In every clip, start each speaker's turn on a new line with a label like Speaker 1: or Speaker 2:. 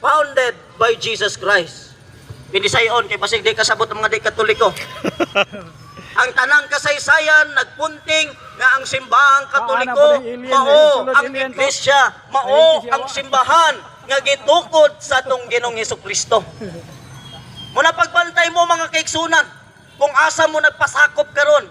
Speaker 1: founded by Jesus Christ. Binisayon kay basig di kasabot ang mga di katoliko. ang tanang kasaysayan nagpunting nga ang simbahang katoliko mao
Speaker 2: Sulod
Speaker 1: ang iglesia, mao ang simbahan nga gitukod sa atong Ginoong Hesukristo. Muna pagbantay mo mga kaiksunan, kung asa mo nagpasakop karon,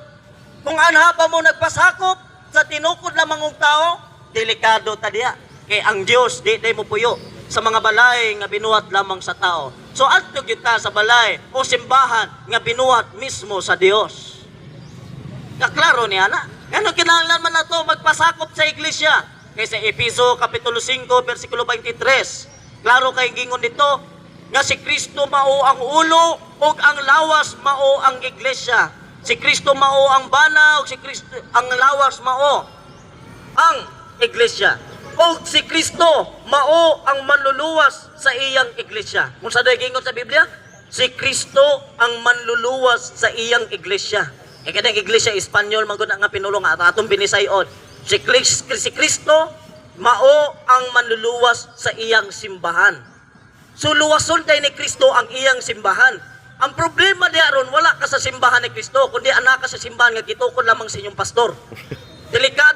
Speaker 1: kung anha pa mo nagpasakop sa tinukod lamang ng tao, delikado ta diha. Kay ang Dios di day mo puyo sa mga balay nga binuhat lamang sa tao. So adto kita sa balay o simbahan nga binuhat mismo sa Dios. Kaklaro niya na. Ano kinahanglan man nato magpasakop sa iglesia? Kay sa Episo Kapitulo 5 versikulo 23. Klaro kay gingon dito nga si Kristo mao ang ulo ug ang lawas mao ang iglesia. Si Kristo mao ang bana ug si Kristo ang lawas mao ang iglesia. O si Kristo mao ang manluluwas sa iyang iglesia. Kung sa gingon sa Biblia, si Kristo ang manluluwas sa iyang iglesia. E kadang iglesia Espanyol man gud nga pinulong at atong binisayon. Si Kris- si Kristo mao ang manluluwas sa iyang simbahan. So luwason kay ni Kristo ang iyang simbahan. Ang problema diya ron, wala ka sa simbahan ni Kristo, kundi anak ka sa simbahan nga gitukod lamang sa inyong pastor. Delikado.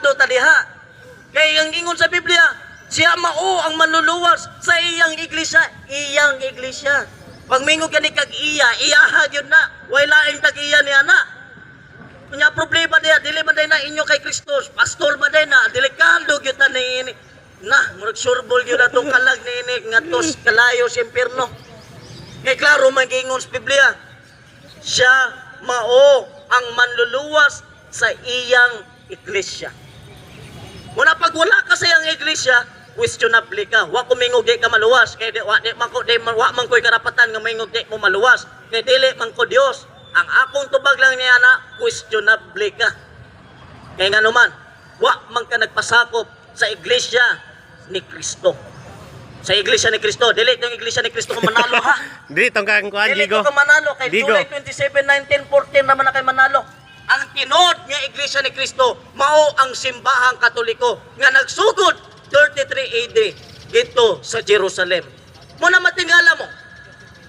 Speaker 1: Kay ang ingon sa Biblia, siya mao ang manluluwas sa iyang iglesia, iyang iglesia. Pag mingog ka ni kag iya, iyaha gyud na. Wala ing tag iya ni ana. Kunya problema diya, dili man na inyo kay Kristo, pastor man na, delikado gyud ta ni na, murag surbol gyud atong kalag ni ini nga tos kalayo sa impierno. Kay klaro man giingon sa Biblia, siya mao ang manluluwas sa iyang iglesia. Muna pag wala ka sa iyang iglesia, questionable ka. Wa ko mingog di ka maluwas. Kay di, wa, di, man, ko, di, wa man ko'y karapatan nga mingog di mo maluwas. Kay dili man ko Dios. Ang akong tubag lang niya na, questionable ka. Kaya nga naman, wa man ka nagpasakop sa iglesia ni Kristo. Sa iglesia ni Kristo. Dili yung iglesia ni Kristo kung manalo ha.
Speaker 3: Dili tong kang kuan
Speaker 1: Dili
Speaker 3: ligo.
Speaker 1: ko ka manalo kay
Speaker 3: Ligo.
Speaker 1: July 27, 1914 naman na kay manalo. Ang tinod nga iglesia ni Kristo mao ang simbahang katoliko nga nagsugod 33 AD dito sa Jerusalem. Muna matingala mo,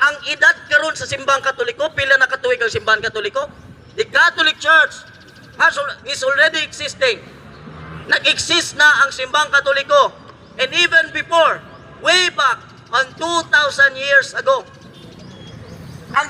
Speaker 1: ang edad karon sa simbahang katoliko, pila na katuig ang simbahang katoliko? The Catholic Church has, is already existing. Nag-exist na ang simbahang katoliko. And even before, way back on 2,000 years ago,